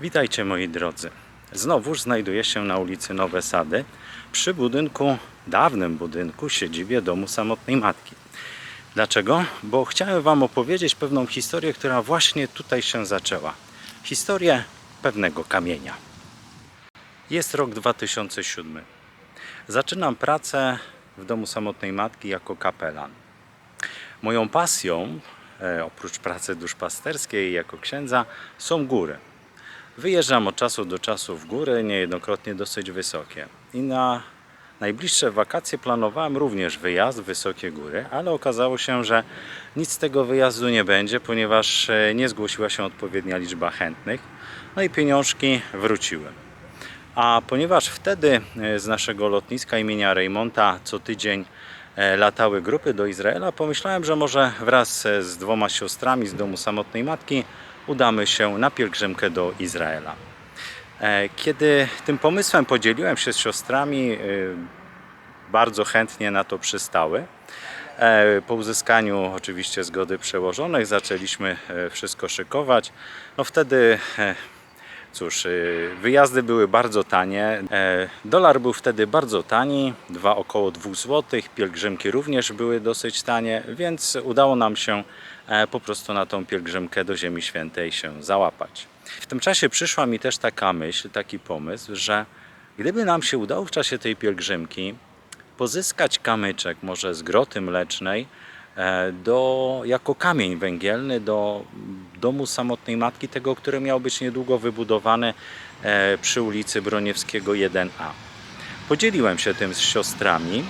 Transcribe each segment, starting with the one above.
Witajcie moi drodzy. Znowuż znajduję się na ulicy Nowe Sady przy budynku, dawnym budynku, siedzibie domu samotnej matki. Dlaczego? Bo chciałem Wam opowiedzieć pewną historię, która właśnie tutaj się zaczęła. Historię pewnego kamienia. Jest rok 2007. Zaczynam pracę w domu samotnej matki jako kapelan. Moją pasją, oprócz pracy duszpasterskiej jako księdza, są góry. Wyjeżdżam od czasu do czasu w góry, niejednokrotnie dosyć wysokie. I na najbliższe wakacje planowałem również wyjazd w wysokie góry, ale okazało się, że nic z tego wyjazdu nie będzie, ponieważ e, nie zgłosiła się odpowiednia liczba chętnych. No i pieniążki wróciły. A ponieważ wtedy e, z naszego lotniska imienia Reymonta co tydzień e, latały grupy do Izraela, pomyślałem, że może wraz e, z dwoma siostrami z domu samotnej matki udamy się na pielgrzymkę do Izraela. E, Kiedy tym pomysłem podzieliłem się z siostrami, e, bardzo chętnie na to przystały. E, Po uzyskaniu oczywiście zgody przełożonych zaczęliśmy e, wszystko szykować. No wtedy e, Cóż, y, wyjazdy były bardzo tanie. E, Dolar był wtedy bardzo tani, dwa około 2 zł. Pielgrzymki również były dosyć tanie, więc udało nam się e, po prostu na tą pielgrzymkę do Ziemi Świętej się załapać. W tym czasie przyszła mi też taka myśl, taki pomysł, że gdyby nam się udało w czasie tej pielgrzymki pozyskać kamyczek może z groty mlecznej do, jako kamień węgielny do domu samotnej matki, tego, który miał być niedługo wybudowany e, przy ulicy Broniewskiego 1A. Podzieliłem się tym z siostrami.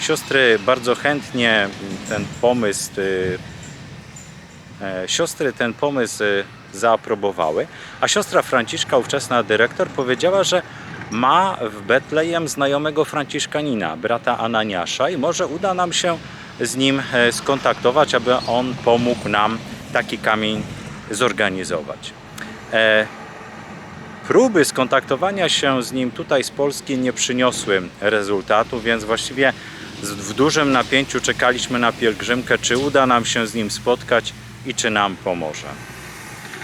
Siostry bardzo chętnie ten pomysł, y, e, siostry ten pomysł y, zaaprobowały, a siostra Franciszka, ówczesna dyrektor, powiedziała, że ma w Betlejem znajomego Franciszkanina, brata Ananiasza i może uda nam się z nim e, skontaktować, aby on pomógł nam taki kamień zorganizować. E, próby skontaktowania się z nim tutaj z Polski nie przyniosły rezultatu, więc właściwie w dużym napięciu czekaliśmy na pielgrzymkę, czy uda nam się z nim spotkać i czy nam pomoże.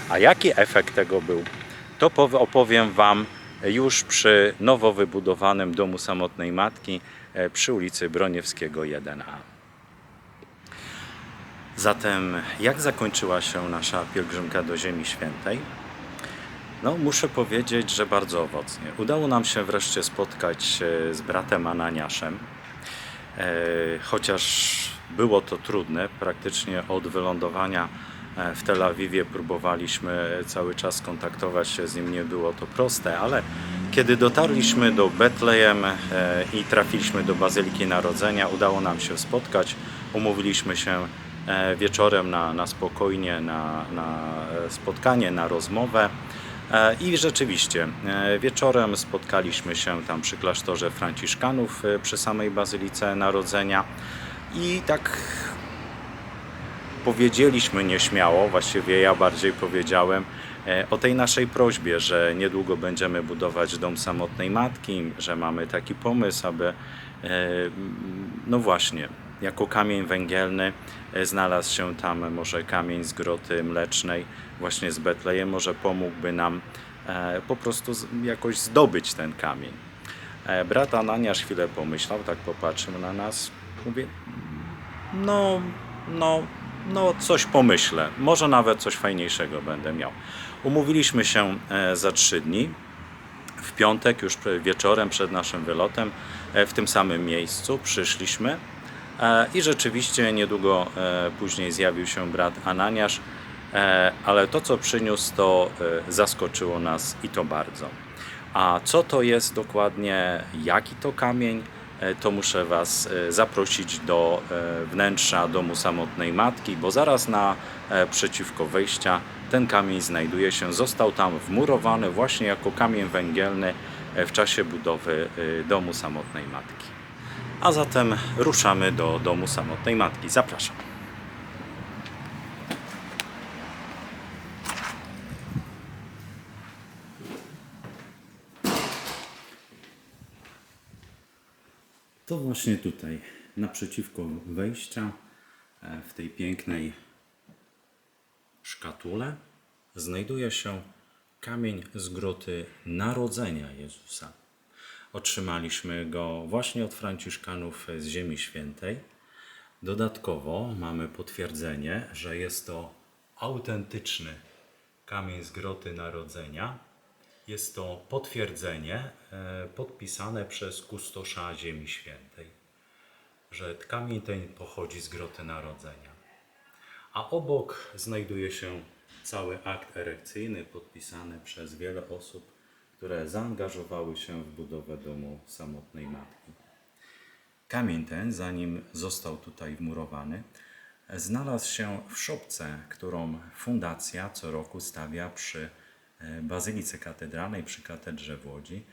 A jaki efekt tego był, to pow- opowiem Wam już przy nowo wybudowanym domu samotnej matki e, przy ulicy Broniewskiego 1A. Zatem, jak zakończyła się nasza pielgrzymka do Ziemi Świętej? No, muszę powiedzieć, że bardzo owocnie. Udało nam się wreszcie spotkać z bratem Ananiaszem, e, chociaż było to trudne. Praktycznie od wylądowania e, w Tel Awiwie próbowaliśmy cały czas kontaktować się z nim, nie było to proste, ale kiedy dotarliśmy do Betlejem e, i trafiliśmy do Bazyliki Narodzenia, udało nam się spotkać. Umówiliśmy się wieczorem na, na spokojnie, na, na e, spotkanie, na rozmowę. E, I rzeczywiście, e, wieczorem spotkaliśmy się tam przy klasztorze Franciszkanów e, przy samej Bazylice Narodzenia i tak powiedzieliśmy nieśmiało, właściwie ja bardziej powiedziałem e, o tej naszej prośbie, że niedługo będziemy budować dom samotnej matki, że mamy taki pomysł, aby e, no właśnie, jako kamień węgielny e, znalazł się tam może kamień z groty mlecznej właśnie z Betlejem, może pomógłby nam e, po prostu jakoś zdobyć ten kamień. E, Brat Ananiasz chwilę pomyślał, tak popatrzył na nas, mówi, no, no, no coś pomyślę. Może nawet coś fajniejszego będę miał. Umówiliśmy się za trzy dni. W piątek, już wieczorem przed naszym wylotem, w tym samym miejscu przyszliśmy. E, I rzeczywiście niedługo e, później zjawił się brat Ananiasz, e, ale to, co przyniósł, to zaskoczyło nas i to bardzo. A co to jest dokładnie, jaki to kamień, to muszę Was zaprosić do wnętrza domu samotnej matki, bo zaraz na przeciwko wejścia ten kamień znajduje się. Został tam wmurowany właśnie jako kamień węgielny w czasie budowy domu samotnej matki. A zatem ruszamy do domu samotnej matki. Zapraszam. To właśnie tutaj, naprzeciwko wejścia, e, w tej pięknej szkatule znajduje się kamień z groty Narodzenia Jezusa. Otrzymaliśmy go właśnie od Franciszkanów z Ziemi Świętej. Dodatkowo mamy potwierdzenie, że jest to autentyczny kamień z groty Narodzenia. Jest to potwierdzenie e, podpisane przez kustosza Ziemi Świętej, że kamień ten pochodzi z groty Narodzenia. A obok znajduje się cały akt erekcyjny podpisany przez wiele osób, które zaangażowały się w budowę domu samotnej matki. Kamień ten, zanim został tutaj wmurowany, znalazł się w szopce, którą fundacja co roku stawia przy e, Bazylice Katedralnej, przy katedrze w Łodzi,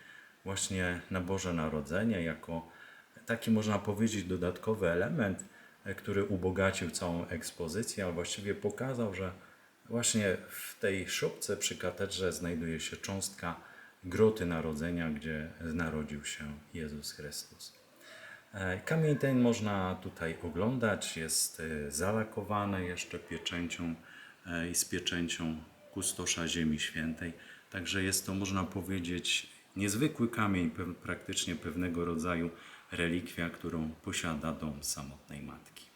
właśnie na Boże Narodzenie, jako taki można powiedzieć dodatkowy element, e, który ubogacił całą ekspozycję, a właściwie pokazał, że właśnie w tej szopce przy katedrze znajduje się cząstka groty Narodzenia, gdzie narodził się Jezus Chrystus. E, Kamień ten można tutaj oglądać, jest e, zalakowany jeszcze pieczęcią e, i z pieczęcią kustosza Ziemi Świętej. Także jest to, można powiedzieć, niezwykły kamień, praktycznie pewnego rodzaju relikwia, którą posiada dom samotnej matki.